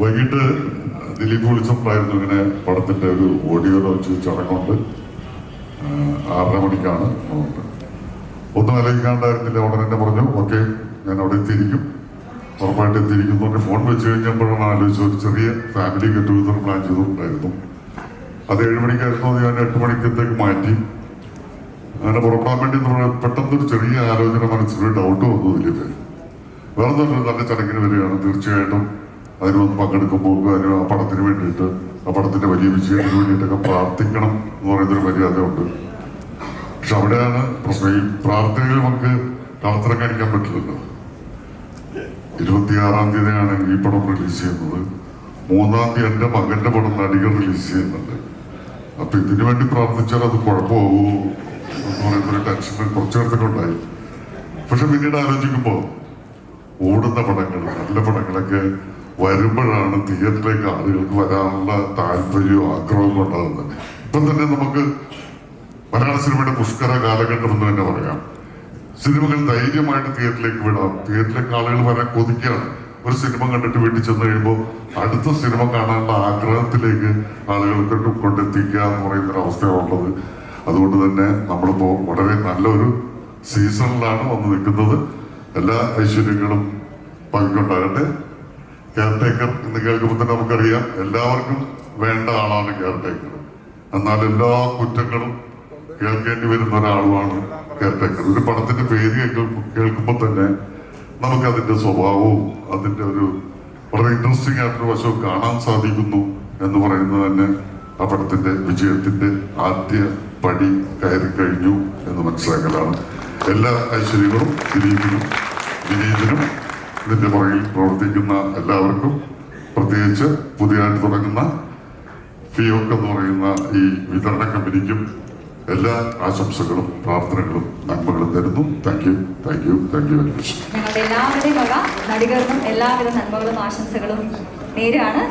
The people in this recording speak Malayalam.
വൈകിട്ട് ദിലീപ് വിളിച്ചപ്പോഴായിരുന്നു ഇങ്ങനെ പടത്തിന്റെ ഒരു ഓഡിയോ ലോഞ്ച് ചടങ്ങുണ്ട്. ആറര മണിക്കാണ് ഒന്നും ആലോചിക്കാണ്ടായിരുന്നില്ല ഉടനെ തന്നെ പറഞ്ഞു ഓക്കെ ഞാൻ അവിടെ എത്തിയിരിക്കും. ഉറപ്പായിട്ട് എത്തിയിരിക്കുന്നു. എന്ന് ഫോൺ വെച്ച് കഴിഞ്ഞപ്പോഴാണ് ആലോചിച്ച് ഒരു ചെറിയ ഫാമിലി ഗെറ്റ് ടുഗദർ പ്ലാൻ ചെയ്തിട്ടുണ്ടായിരുന്നു അത് ഏഴ് മണിക്കായിരുന്നു അത് ഞാൻ എട്ട് മണിക്കത്തേക്ക് മാറ്റി. അങ്ങനെ പുറപ്പെടാൻ വേണ്ടി നമ്മൾ പെട്ടെന്നൊരു ചെറിയ ആലോചന മനസ്സിലൊരു ഡൗട്ട് വന്നു ദിലീപ്. വേറെ നല്ല ചടങ്ങിന് വരികയാണ് തീർച്ചയായിട്ടും. അതിന് വന്ന് പങ്കെടുക്കുമ്പോൾ അതിന് ആ പടത്തിന് വേണ്ടിയിട്ട് ആ പടത്തിന്റെ വലിയ വിജയത്തിന് വേണ്ടിയിട്ടൊക്കെ പ്രാർത്ഥിക്കണം എന്ന് പറയുന്നൊരു മര്യാദ ഉണ്ട് പക്ഷെ അവിടെയാണ് പ്രശ്നം. ഈ പ്രാർത്ഥനയിൽ നമുക്ക് കളത്തിറങ്ങാനിക്കാൻ പറ്റില്ലല്ലോ. ഇരുപത്തിയാറാം തീയതിയാണ് ഈ പടം റിലീസ് ചെയ്യുന്നത്. മൂന്നാം തീയതി എന്റെ മകന്റെ പടം നടികൾ റിലീസ് ചെയ്യുന്നുണ്ട്. അപ്പൊ ഇതിനു വേണ്ടി പ്രാർത്ഥിച്ചാൽ അത് കുഴപ്പമാവൂ എന്ന് പറയുന്നൊരു ടെൻഷൻ കുറച്ചു നേരത്തൊക്കെ ഉണ്ടായി പക്ഷെ പിന്നീട് ആലോചിക്കുമ്പോ ഓടുന്ന പടങ്ങൾ നല്ല പടങ്ങളൊക്കെ വരുമ്പോഴാണ് തിയേറ്ററിലേക്ക് ആളുകൾക്ക് വരാനുള്ള താല്പര്യവും ആഗ്രഹവും ഉണ്ടാകുന്നത് ഇപ്പം തന്നെ നമുക്ക് മലയാള സിനിമയുടെ പുഷ്കര കാലഘട്ടം എന്ന് തന്നെ പറയാം. സിനിമകൾ ധൈര്യമായിട്ട് തിയേറ്ററിലേക്ക് വിടാം. തിയേറ്ററിലേക്ക് ആളുകൾ വരാൻ കൊതിക്കുകയാണ്. ഒരു സിനിമ കണ്ടിട്ട് വീട്ടിൽ ചെന്ന് കഴിയുമ്പോൾ അടുത്ത സിനിമ കാണാനുള്ള ആഗ്രഹത്തിലേക്ക് ആളുകൾക്ക് കൊണ്ടെത്തിക്കുക എന്ന് പറയുന്നൊരു അവസ്ഥയാണുള്ളത് അതുകൊണ്ട് തന്നെ നമ്മളിപ്പോ വളരെ നല്ലൊരു സീസണിലാണ് വന്ന് നിൽക്കുന്നത്. എല്ലാ ഐശ്വര്യങ്ങളും പങ്കുണ്ടാകട്ടെ. കെയർ ടേക്കർ എന്ന് കേൾക്കുമ്പോൾ തന്നെ നമുക്കറിയാം എല്ലാവർക്കും വേണ്ട ആളാണ് കെയർ ടേക്കർ എന്നാൽ എല്ലാ കുറ്റങ്ങളും കേൾക്കേണ്ടി വരുന്ന ഒരാളുമാണ് കെയർ ടേക്കർ ഒരു പടത്തിന്റെ പേര് കേൾക്കുമ്പോൾ തന്നെ നമുക്ക് അതിന്റെ സ്വഭാവവും അതിന്റെ ഒരു വളരെ ഇൻട്രസ്റ്റിംഗ് ആയിട്ടൊരു വശവും കാണാൻ സാധിക്കുന്നു എന്ന് പറയുന്നത് തന്നെ ആ പടത്തിന്റെ വിജയത്തിന്റെ ആദ്യ പടി കയറി കഴിഞ്ഞു എന്ന് മനസ്സിലാക്കലാണ്. എല്ലാ ഐശ്വര്യങ്ങളും ദിലീപിനും വിനീതിനും ഇതിന്റെ പുറകിൽ പ്രവർത്തിക്കുന്ന എല്ലാവർക്കും പ്രത്യേകിച്ച് പുതിയതായിട്ട് തുടങ്ങുന്ന ഫിയോക്ക് എന്ന് പറയുന്ന ഈ വിതരണ കമ്പനിക്കും എല്ലാ ആശംസകളും പ്രാർത്ഥനകളും നന്മകളും തരുന്നു. Thank you thank you thank you very much ഞങ്ങളുടെ എല്ലാവിധ നന്മകളും ആശംസകളും നേരാണ്